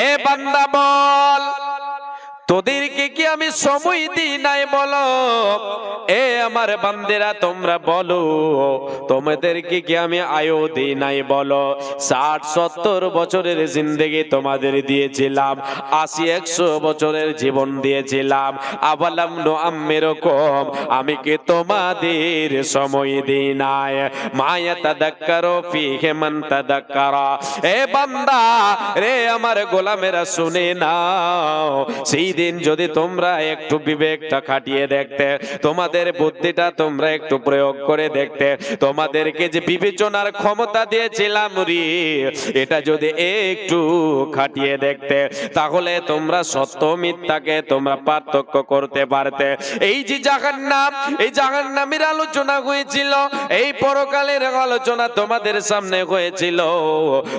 এ বান্দা বল। তোদেরকে কি আমি সময় দিই নাই বলো? এ আমার বান্দেরা, তোমরা বলো, তোমাদেরকে কি আমি আয়ু দিই নাই বলো? ষাট, সত্তর বছরের জিন্দগি তোমাদের দিয়েছিলাম, আশি, একশো বছরের জীবন দিয়েছিলাম। আবালাম নো আম্মের কম, আমি কি তোমাদের সময় দিই নাই? মায়া তাদাক্কারো ফি হেমন তাদাক্কারা। এ বান্দা, রে আমার গোলামেরা শুনে নাও সেই দিন যদি তোমরা একটু বিবেকটা খাটিয়ে দেখতে, তোমাদের বুদ্ধিটা তোমরা একটু প্রয়োগ করে দেখতে, তোমাদেরকে যে বিবেচনার ক্ষমতা দিয়েছিলাম রি, এটা যদি একটু খাটিয়ে দেখতে, তাহলে তোমরা সত্য মিথ্যাকে তোমরা পার্থক্য করতে পারতে। এই যে জাহান্নাম, এই জাহান্নামের আলোচনা হয়েছিল, এই পরকালের আলোচনা তোমাদের সামনে হয়েছিল।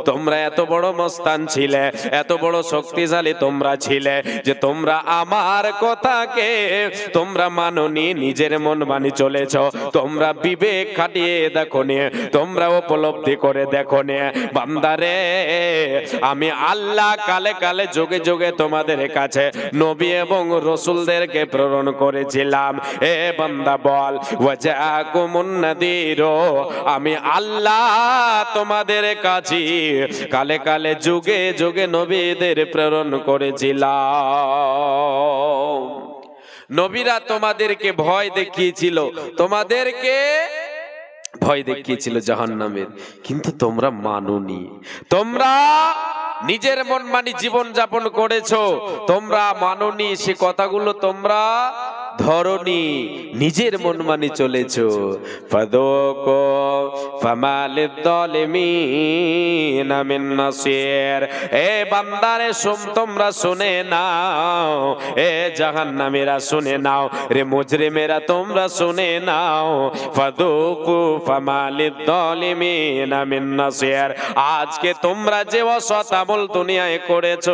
তোমরা এত বড় মস্তান ছিলে, এত বড় শক্তিশালী তোমরা ছিলে যে তোমরা আমার কথাকে তোমরা মাননি, নিজের মন মানি চলেছ। তোমরা বিবেক খাটিয়ে দেখো নিয়ে তোমরা উপলব্ধি করে দেখো নিয়ে বান্দারে, আমি আল্লাহ কালে কালে যোগে যোগে তোমাদের কাছে নবী এবং রসুলদেরকে প্রেরণ করেছিলাম। এ বান্দা বল আমি আল্লাহ তোমাদের কাছে কালে কালে যুগে যুগে নবীদের প্রেরণ করেছিলাম। নবীরা তোমাদেরকে ভয় দেখিয়েছিল। তোমাদেরকে ভয় দেখিয়েছিল জাহান নামের কিন্তু তোমরা মানুনি। তোমরা নিজের মন মানি জীবন যাপন করেছ। তোমরা মানুনি সে কথাগুলো তোমরা ধরনি নিজের মন মানি চলেছো। ফাদোকো ফামালিদ এ বান্দারে তোমরা শুনে নাও। এ জাহান্নামীরা শুনে নাও। রে মুজরিমেরা, তোমরা শুনে নাও। আজকে তোমরা যে অসৎ আমল দুনিয়ায় করেছ,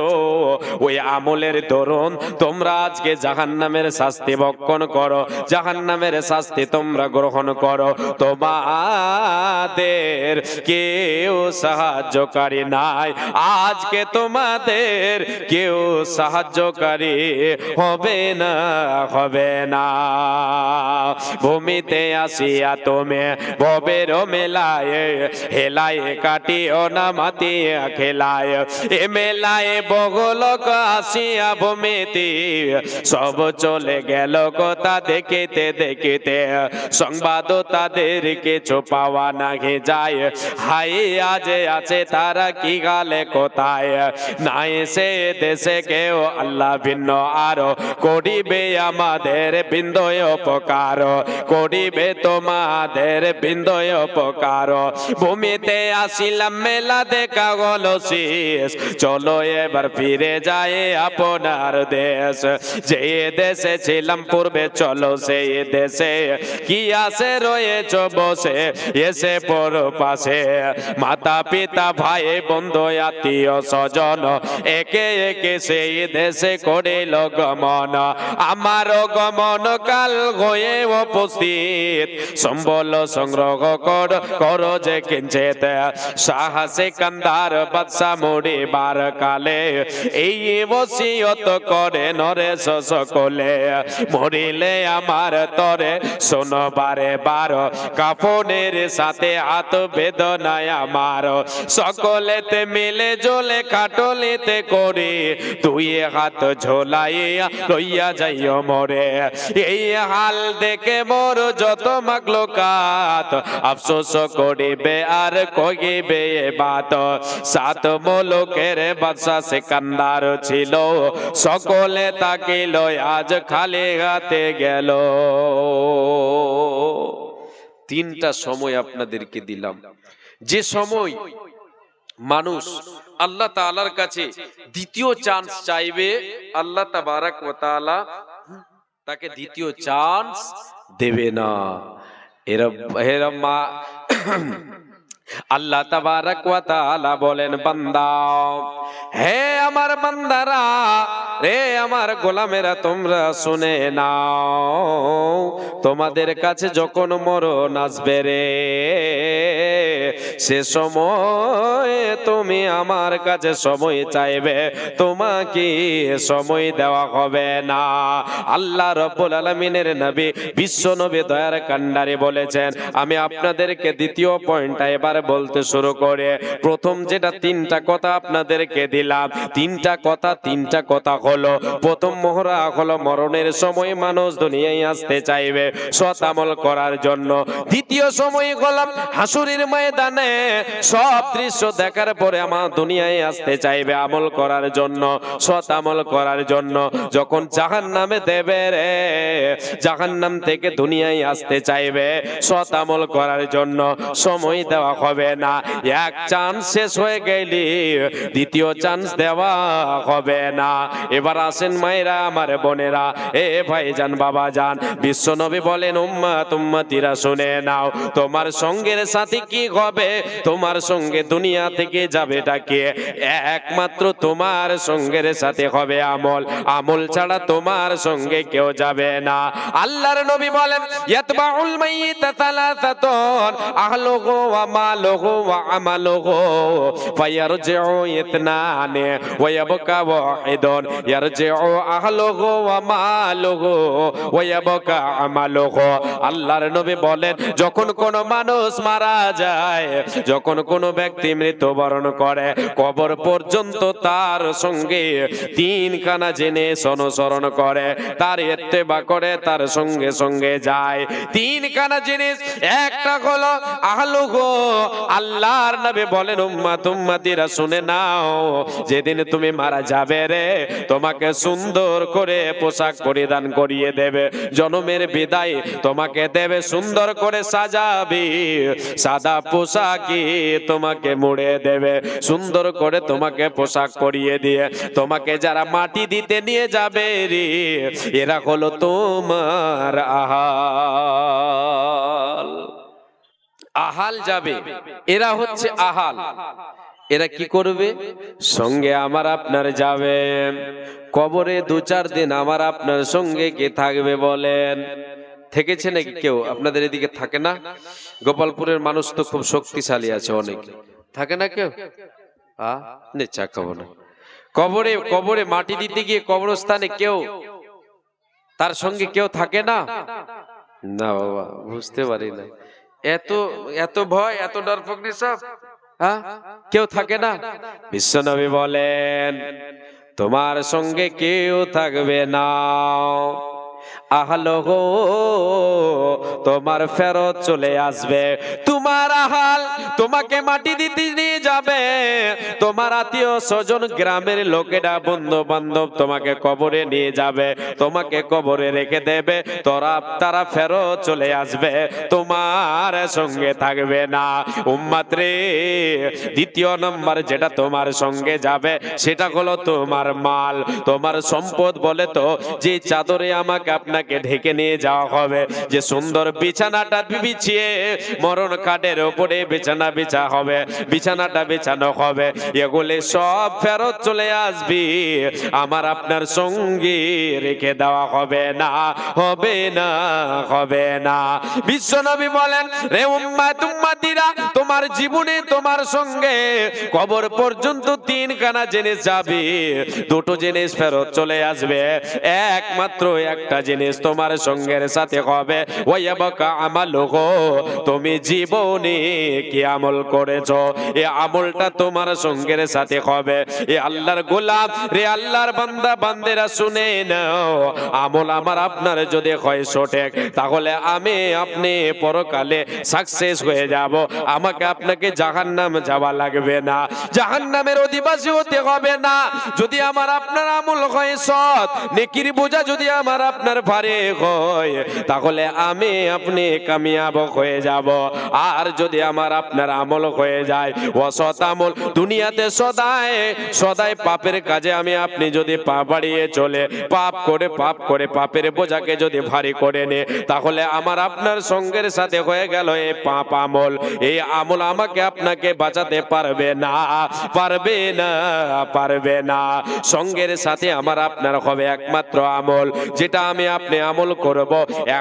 ওই আমলের দরুন তোমরা আজকে জাহান্নামের শাস্তি ভক্ষণ করো, জাহান্নামের শাস্তি তোমরা গ্রহণ করো। তোমাদের কেউ সাহায্যকারী নাই। আজকে তোমাদের কেউ সাহায্যকারী হবে না হবে না। ভূমিতে আসিয়া তুমি ভবের মেলায় হেলায় কাটিও না মাতিয়া, খেলায় এ মেলায় বগলক আসিয়া ভূমিতে। সব চলে গেল কথা দেখিতে দেখিতে, সংবাদ তাদেরকে পাওয়া নাহি যায়। হাই, আজ আছে তারা কি গালে কোথায়? নাই সে দেশে কেউ, আল্লাহ ভিন্ন আরও করিবে আমাদের বিন্দয় উপকার। করিবে তোমাদের বিন্দয় উপকার। ভূমিতে আসিলাম, মেলা দেখা গল শেষ। চলো এবার ফিরে যায় আপনার দেশ। যে দেশে ছিলাম পূর্বে, চলো সেই দেশে। কি আসে রয়েছ বসে, এসে পর পাশে। মাতা পিতা ভাই, বন্ধু, আত্মীয়, স্বজন, একে একে সেই দেশে করিল গমন। আমার গমন কাল হয়ে উপস্থিত। সম্বল সংগ্রহ কর কর যে কিঞ্চিত সাহসে কান্দার বাদশা মরিবার কালে। এই বসিয়ত করে নরেশ সকলে। মরিলে আমার তরে শোনো বারে বার, কাফনের সাথে হাত বেদনায় আমার। সকলেতে মিলে জলে খাটলিতে করে তুই হাত ঝোলাইয়া লইয়া যাইও মরে। এই হাল দেখে মোর যত মাগলো কাত, আফসোস করিবে আর কহিবে বাত। সাত মোলকের বাদশা সেকান্দার ছিল, সকলে তাকিল, আজ খালি হাতে গেল। তিনটা সময় আপনাদেরকে দিলাম। যে সময় মানুষ আল্লাহ তাআলার কাছে দ্বিতীয় চান্স চাইবে, আল্লাহ তাবারাক ওয়া তাআলা তাকে দ্বিতীয় চান্স দেবে না। আল্লাহ তাবারাক বলেন, বান্দা, হে আমার বান্দারা, রে আমার গোলামেরা, তোমরা শুনে নাও, তোমাদের কাছে যখন মরণ আসবে রে সে সময় তুমি আমার কাছে সময় চাইবে, তোমাকে সময় দেওয়া হবে না। আল্লাহ রব্বুল আলমিনের নবী বিশ্ব নবী দয়ার কান্ডারে বলেছেন, আমি আপনাদেরকে দ্বিতীয় পয়েন্টটা এবার বলতে শুরু করে, প্রথম যেটা তিনটা কথা আপনাদেরকে দিলাম, তিনটা কথা তিনটা কথা হলো, প্রথম মোহরা হলো মরণের সময় মানুষ দুনিয়ায় আসতে চাইবে সৎ আমল করার জন্য। দ্বিতীয় সময় হলাম হাসুরির ময়দানে সব দৃশ্য দেখার পরে আমার দুনিয়ায় আসতে চাইবে আমল করার জন্য, সৎ আমল করার জন্য। যখন জাহান নামে দেবে রে জাহান নাম থেকে দুনিয়ায় আসতে চাইবে সৎ আমল করার জন্য। সময় দেওয়া হবে না, এক চান্স শেষ হয়ে গেলি, দ্বিতীয় চান্স দেওয়া হবে না। এবার আসেন মায়েরা, আমার বোনেরা, এ ভাইজান বাবা যান বিশ্ব নবী বলেন উম্মা তুম্মাতিরা শুনে নাও, তোমার সঙ্গের সাথে কি হবে? তোমার সঙ্গে দুনিয়া থেকে যাবেটা কে একমাত্র তোমার সঙ্গের সাথে হবে আমল। আমল ছাড়া তোমার সঙ্গে কেউ যাবে না। আল্লাহর নবী বলেন, ইয়াতবাউল মাইয়িতা তালাতাতুন আহলুহু ওয়া মালুহু ওয়া আমালুহু, ফায়ারজিউ ইতনানে ওয়া ইয়াবকা ওয়াহিদুন, ইয়ারজিউ আহলুহু ওয়া মালুহু ওয়া ইয়াবকা আমালুহু। আল্লাহর নবী বলেন, যখন কোন মানুষ মারা যায় যখন কোন ব্যক্তি মৃত্যুবরণ করে, কবর পর্যন্ত তার সঙ্গে তিনখানা জিনিস অনুসরণ করে, তার এত্তেবা করে, তার সঙ্গে সঙ্গে যায়। তিনখানা জিনিস, একটা হলো আহলু গো আল্লাহর নবী বলেন, উম্মাত উম্মাতিরা শুনে নাও, যেদিন তুমি মারা যাবে রে, তোমাকে সুন্দর করে পোশাক পরিধান করিয়ে দেবে, জনমের বিদায় তোমাকে দেবে, সুন্দর করে সাজাবি, সাদা পোশাকি তোমাকে মুড়ে দেবে, সুন্দর করে তোমাকে পোশাক পরিয়ে দিয়ে, তোমাকে যারা মাটি দিতে নিয়ে যাবে রে, এরা হলো তোমার আহাল। আহাল যাবে, এরা হচ্ছে আহাল। এরা কি করবে? সঙ্গে আমার আপনার যাবে কবরে দু চার দিন আমার আপনার সঙ্গে কে থাকবে বলেন। থেকেছে নাকি কেউ? আপনাদের এদিকে থাকে না? গোপালপুরের মানুষ তো খুব শক্তিশালী আছে অনেক। থাকে না কেউ? আ? নেচা খাব না। কবরে কবরে মাটি দিতে গিয়ে কবরস্থানে কেউ? তার সঙ্গে কেউ থাকে না? না বাবা বুঝতে পারি না। এত এত ভয় এত ডর ফকনি সব? হ্যাঁ কেউ থাকে না? বিশ্বনবী বলেন তোমার সঙ্গে কেউ থাকবে না। আহলো গো তোমার ফেরত চলে আসবে। তোমার আহাল তোমাকে মাটি দিতে নিয়ে যাবে তোমার আত্মীয় স্বজন গ্রামের লোকেরা বন্ধু বান্ধব তোমাকে কবরে নিয়ে যাবে, তোমাকে কবরে রেখে দেবে, তোরা তারা ফেরত চলে আসবে, তোমার সঙ্গে থাকবে না। উম্মাত্রে দ্বিতীয় নম্বর যেটা তোমার সঙ্গে যাবে, সেটা হলো তোমার মাল। তোমার সম্পদ বলে তো, যে চাদরে আমাকে আপনাকে ঢেকে নিয়ে যাওয়া হবে, যে সুন্দর বিছানাটা বিছিয়ে মরণ কাঠের উপরে বিছানা বিছা হবে। বিছানাটা বিছানো হবে। এগুলি সব ফেরত চলে আসবি। আমার আপনার সঙ্গে রেখে দেওয়া হবে না হবে না হবে না। বিশ্বনবী বলেন, রে উম্মা তুম্মাতিরা তোমার জীবনে, তোমার সঙ্গে কবর পর্যন্ত তিনখানা জিনিস যাবে। দুটো জিনিস ফেরত চলে আসবে। একমাত্র একটা জিনিস তোমার সঙ্গের সাথে হবে। ওয়াবাকা আমালুহু, তুমি জীবনে কি আমল করেছ? এ আমলটা তোমার সঙ্গের সাথে হবে। এ আল্লাহর গোলাম রে আল্লাহর বান্দা, বান্দেরা শুনে নাও। আমল আমার আপনার যদি হয় সঠিক, তাহলে আমি আপনি পরকালে সাকসেস হয়ে যাব। আমাকে আপনাকে জাহান্নাম যাওয়া লাগবে না। জাহান্নামের অধিবাসী হতে হবে না। যদি আমার আপনার আমল হয় সৎ, নেকির বোঝা যদি আমার আপনার ভারে হয়, তাহলে আমি আপনি কামিয়াব হয়ে যাব। আর যদি আমার আপনার আমল হয়ে যায় আমল দুনিয়াতে সদায় সদায় পাপের কাজে আমি আপনি যদি পা বাড়িয়ে চলে, পাপ করে পাপ করে পাপের বোঝাকে যদি ভারী করে নে, তাহলে আমার আপনার সঙ্গের সাথে হয়ে গেল এই পাপ আমল। এই আমল আমাকে আপনাকে বাঁচাতে পারবে না পারবে না পারবে না। সঙ্গের সাথে আমার আপনার হবে একমাত্র আমল, যেটা আমি আপনি আমল করব।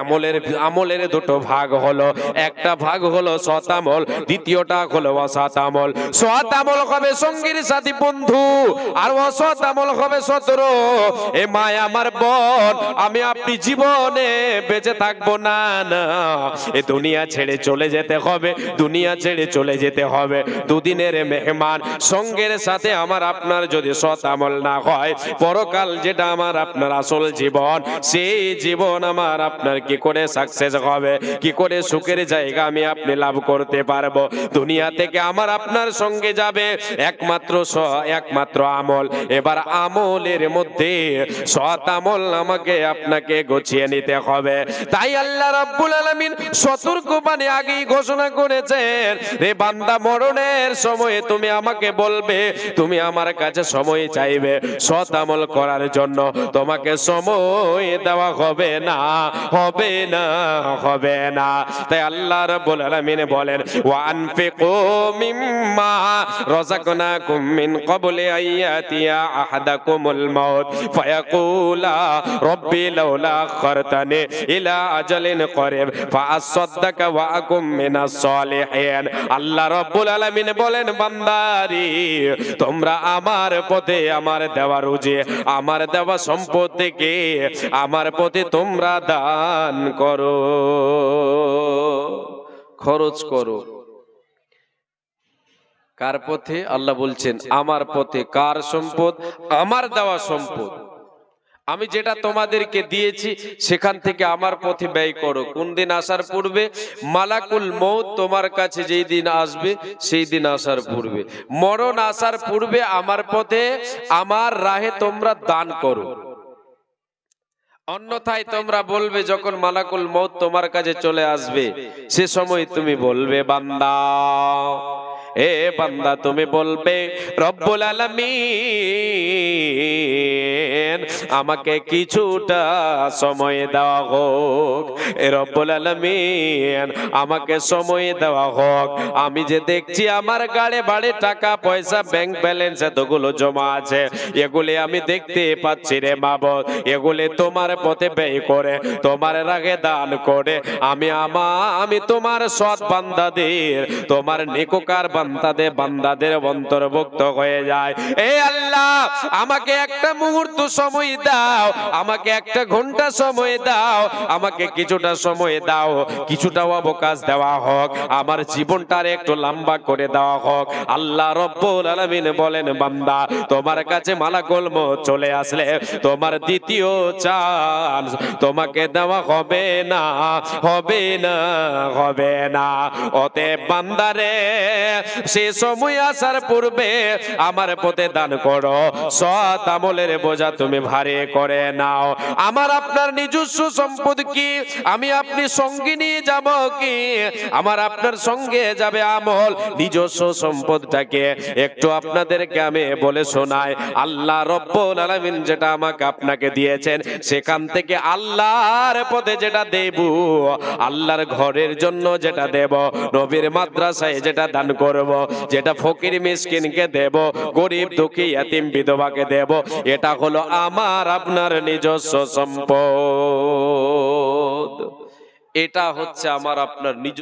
আমলের আমলের দুটো ভাগ হলো, একটা ভাগ হলো সৎ আমল দ্বিতীয়টা হলো অসৎ আমল সৎ হবে সঙ্গীর বন্ধু আর হবে এ আমার আমি আপনি জীবনে বেঁচে থাকব না না। এ দুনিয়া ছেড়ে চলে যেতে হবে, দুনিয়া ছেড়ে চলে যেতে হবে। দুদিনের মেহমান, সঙ্গের সাথে আমার আপনার যদি সৎ আমল না হয়, পরকাল যেটা আমার আপনার আসল জীবন, সেই জীবন আমার আপনার কি করে সাকসেস হবে? কি করে সুখের জায়গা আমি আপনি লাভ করতে পারব? দুনিয়া থেকে আমার আপনার সঙ্গে যাবে। একমাত্র একমাত্র আমল। এবার আমলের মধ্যে সৎ আমল আমাকে আপনাকে গছিয়ে নিতে হবে। তাই আল্লাহ রাব্বুল আলামিন সতর্ক বাণী আগেই ঘোষণা করেছেন, রে বান্দা, মরণের সময়ে তুমি আমাকে বলবে, তুমি আমার কাছে সময় চাইবে সৎ আমল করার জন্য। তোমাকে সময় দেওয়া হবে না হবে না হবে না। তাই আল্লাহ রাব্বুল আলামিন বলেন, ওয়া আনফিকু মিম্মা রাযাকনাকুম মিন ক্বাবলি আইয়াতিয়া আহাদাকুমুল মাউত, ফায়াকুলা রব্বি লাউলা আখরতানি ইলা আজালিন করিব, ফাআসাদদাকা ওয়া আকুম মিনাস সালিহিন। আল্লাহ রাব্বুল আলামিন বলেন, বান্দারি, তোমরা আমার পথে আমার দেওয়া রুজি, আমার দেওয়া সম্পদ থেকে আমার পথে তোমরা দান করো। খরচ করো। কার পথে? আল্লাহ বলছেন আমার পথে কার সম্পদ? আমার দেওয়া সম্পদ। আমি যেটা তোমাদেরকে দিয়েছি সেখান থেকে আমার পথে ব্যয় করো। কোন দিন আসার পূর্বে মালাকুল মৌত তোমার কাছে যেই দিন আসবে সেই দিন আসার পূর্বে। মরণ আসার পূর্বে আমার পথে আমার রাহে তোমরা দান করো। অন্যথায় তোমরা বলবে যখন মালাকুল মৌত তোমার কাছে চলে আসবে সে সময় তুমি বলবে বান্দা এ বান্দা তুমি বলবে রব্বুল আলামিন। আমাকে কিছুটা সময় দেওয়া হোক। রব্বুল আলামিন, আমাকে সময় দেওয়া হোক। আমি যে দেখছি আমার গাড়ে বাড়ে টাকা, পয়সা ব্যাংক ব্যালেন্স এতগুলো জমা আছে, এগুলি আমি দেখতে পাচ্ছি রে মাবদ। এগুলি তোমার পথে ব্যয় করে, তোমার রাগে দান করে। আমি আমা, আমি তোমার সৎ বান্দাদের, তোমার নিকোকার বান্দাদের বান্দাদের অন্তর্ভুক্ত হয়ে যায় এ আল্লাহ, আমাকে একটা মুহূর্ত সময় দাও। আমাকে একটা ঘণ্টা সময় দাও। আমাকে কিছুটা সময় দাও। কিছুটা অবকাশ দেওয়া হোক। আমার জীবনটার একটু লম্বা করে দেওয়া হোক। আল্লাহ রব্বুল আলামিন বলেন, বান্দা, তোমার কাছে মালাকুল মউত চলে আসলে তোমার দ্বিতীয় চান্স তোমাকে দেওয়া হবে না হবে না হবে না। অতএব বান্দারে সে সময় আসার পূর্বে আমার পথে দান করো। সৎ আমলের বোঝা তুমি ভারী করে নাও। আমার আপনার নিজস্ব সম্পদ কি? আমি আপনি সঙ্গে নিয়ে যাব কি? আমার আপনার সঙ্গে যাবে আমল নিজস্ব সম্পদটাকে। একটু আপনাদেরকে আমি বলে শোনাই, আল্লাহ রব্বুল আলামিন যেটা আমাকে আপনাকে দিয়েছেন, সেখান থেকে আল্লাহর পথে যেটা দেব, আল্লাহর ঘরের জন্য যেটা দেব, নবীর মাদ্রাসায় যেটা দান করব, যেটা ফকির মিসকিনকে দেব, গরিব দুঃখী এতিম বিধবাকে দেব, এটা হলো আমার আপনার নিজস্ব সম্পদ। এটা হচ্ছে আমার আপনার নিজ